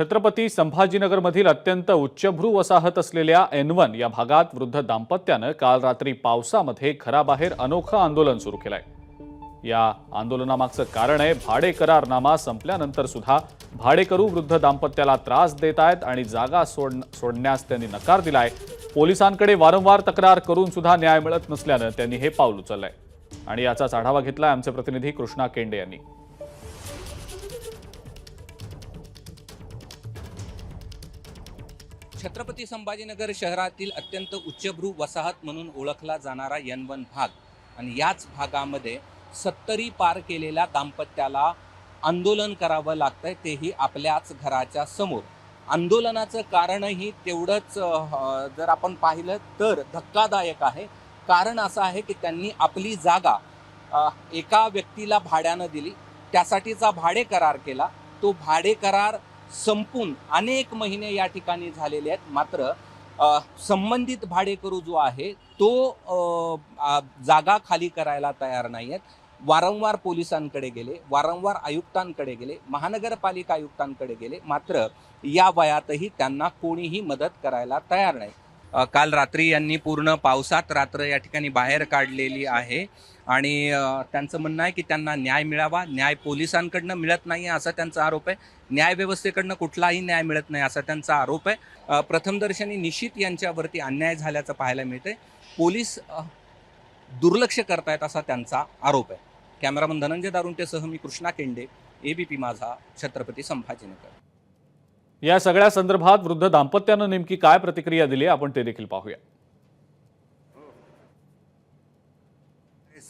छत्रपती संभाजीनगरमधील अत्यंत उच्चभ्रू वसाहत असलेल्या एन वन या भागात वृद्ध दाम्पत्यानं काल रात्री पावसामध्ये घराबाहेर अनोखं आंदोलन सुरू केलंय. या आंदोलनामागचं कारण आहे भाडे करारनामा संपल्यानंतर सुद्धा भाडेकरू वृद्ध दाम्पत्याला त्रास देत आहेत आणि जागा सोड सोडण्यास त्यांनी नकार दिलाय. पोलिसांकडे वारंवार तक्रार करून सुद्धा न्याय मिळत नसल्यानं त्यांनी हे पाऊल उचललंय. आणि याचाच आढावा घेतलाय आमचे प्रतिनिधी कृष्णा केंडे यांनी. छत्रपती संभाजीनगर शहरातील अत्यंत उच्चभ्रू वसाहत म्हणून ओळखला जाणारा यन वन भाग आणि याच भागामध्ये सत्तरी पार केलेल्या दाम्पत्याला आंदोलन करावं लागतंय तेही आपल्याच घराच्या समोर. आंदोलनाचं कारणही तेवढंच जर आपण पाहिलं तर धक्कादायक आहे. कारण असं आहे की त्यांनी आपली जागा एका व्यक्तीला भाड्यानं दिली त्यासाठीचा भाडे करार केला. तो भाडे करार संपून अनेक महिने या ठिकाणी झालेले आहेत. मात्र संबंधित भाडेकरू जो आहे तो जागा खाली करायला तयार नाही आहेत. वारंवार पोलिसांकडे गेले वारंवार आयुक्तांकडे गेले महानगरपालिका आयुक्तांकडे गेले. मात्र या वयातही त्यांना कोणीही मदत करायला तयार नाही. काल रात्री यांनी पूर्ण पावसात रात्र या ठिकाणी बाहेर काढलेली आहे. आणि त्यांचं म्हणणं आहे की त्यांना न्याय मिळावा. न्याय पोलिसांकडनं मिळत नाही असा त्यांचा आरोप आहे. न्यायव्यवस्थेकडनं कुठलाही न्याय मिळत नाही असा त्यांचा आरोप आहे. प्रथमदर्शनी निश्चित यांच्यावरती अन्याय झाल्याचं पाहायला मिळते पोलीस दुर्लक्ष करतायत असा त्यांचा आरोप आहे. कॅमेरामन धनंजय दारुंटेसह मी कृष्णा केंडे एबीपी माझा छत्रपती संभाजीनगर. या सगळ्या संदर्भात वृद्ध दाम्पत्यानं नेमकी काय प्रतिक्रिया दिली आपण ते देखील पाहूया.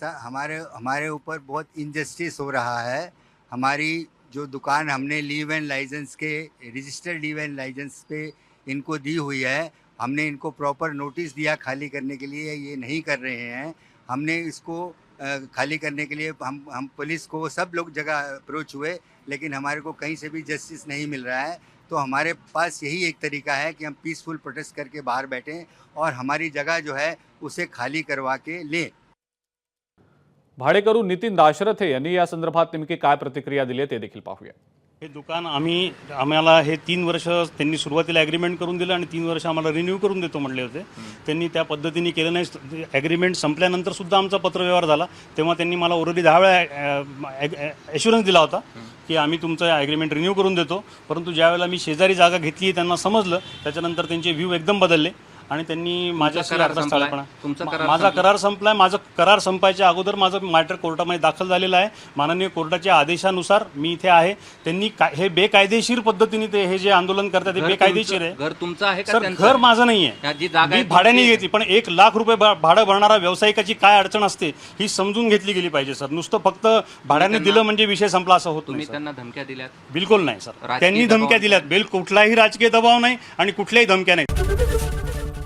हमारे हमारे ऊपर बहुत इनजस्टिस हो रहा है। हमारी जो दुकान हमने लीव एंड लाइसेंस के रजिस्टर्ड लीव एंड लाइसेंस पे इनको दी हुई है, हमने इनको प्रॉपर नोटिस दिया खाली करने के लिए, ये नहीं कर रहे हैं। हमने इसको खाली करने के लिए हम हम पुलिस को सब लोग जगह अप्रोच हुए, लेकिन हमारे को कहीं से भी जस्टिस नहीं मिल रहा है। तो हमारे पास यही एक तरीका है कि हम पीसफुल प्रोटेस्ट करके बाहर बैठें और हमारी जगह जो है उसे खाली करवा के लें। भाडेकरू नितीन दाशरथे यांनी या संदर्भात नेमकी काय प्रतिक्रिया दिली ते देखील पाहूया। हे दुकान आम्ही आम्हाला हे तीन वर्ष त्यांनी सुरुवातीला ॲग्रीमेंट करून दिलं आणि तीन वर्ष आम्हाला रिन्यू करून देतो म्हणले होते. त्यांनी त्या पद्धतीने केलं नाही. ॲग्रीमेंट संपल्यानंतर सुद्धा आमचा पत्रव्यवहार झाला. तेव्हा त्यांनी मला ओरली दहा वेळा ॲश्युरन्स दिला होता की आम्ही तुमचं ॲग्रीमेंट रिन्यू करून देतो. परंतु ज्यावेळेला मी शेजारी जागा घेतली त्यांना समजलं त्याच्यानंतर त्यांचे व्ह्यू एकदम बदलले. आणि त्यांनी माझ्याशी करार आता संपलाय? स्थळपणा तुमचा मा- करार माझा संपला? करार संपलाय. माझा करार संपायच्या अगोदर माझं मॅटर कोर्टामध्ये दाखल झालेलं आहे. माननीय कोर्टाच्या आदेशानुसार मी इथे आहे. त्यांनी काय हे बेकायदेशीर पद्धतीने ते हे जे आंदोलन करतात ते घर बेकायदेशीर आहे. घर तुमचं आहे का सर त्यांचं घर आहे? माझं जी जागा मी आहे भाड्याने तुमची- घेतली पण एक लाख रुपये भा- भाडं भरणारा व्यावसायिकाची काय अडचण असते ही समजून घेतली गेली पाहिजे सर. नुसतं फक्त भाड्याने दिलं म्हणजे विषय संपला असं होत तुम्ही नाही सर. त्यांना धमक्या दिल्यात? बिलकुल नाही सर. राजकीय त्यांनी दबाव धमक्या दिल्यात. बिल कुठलाही राजकीय दबाव नाही आणि कुठल्याही धमक्या नाही.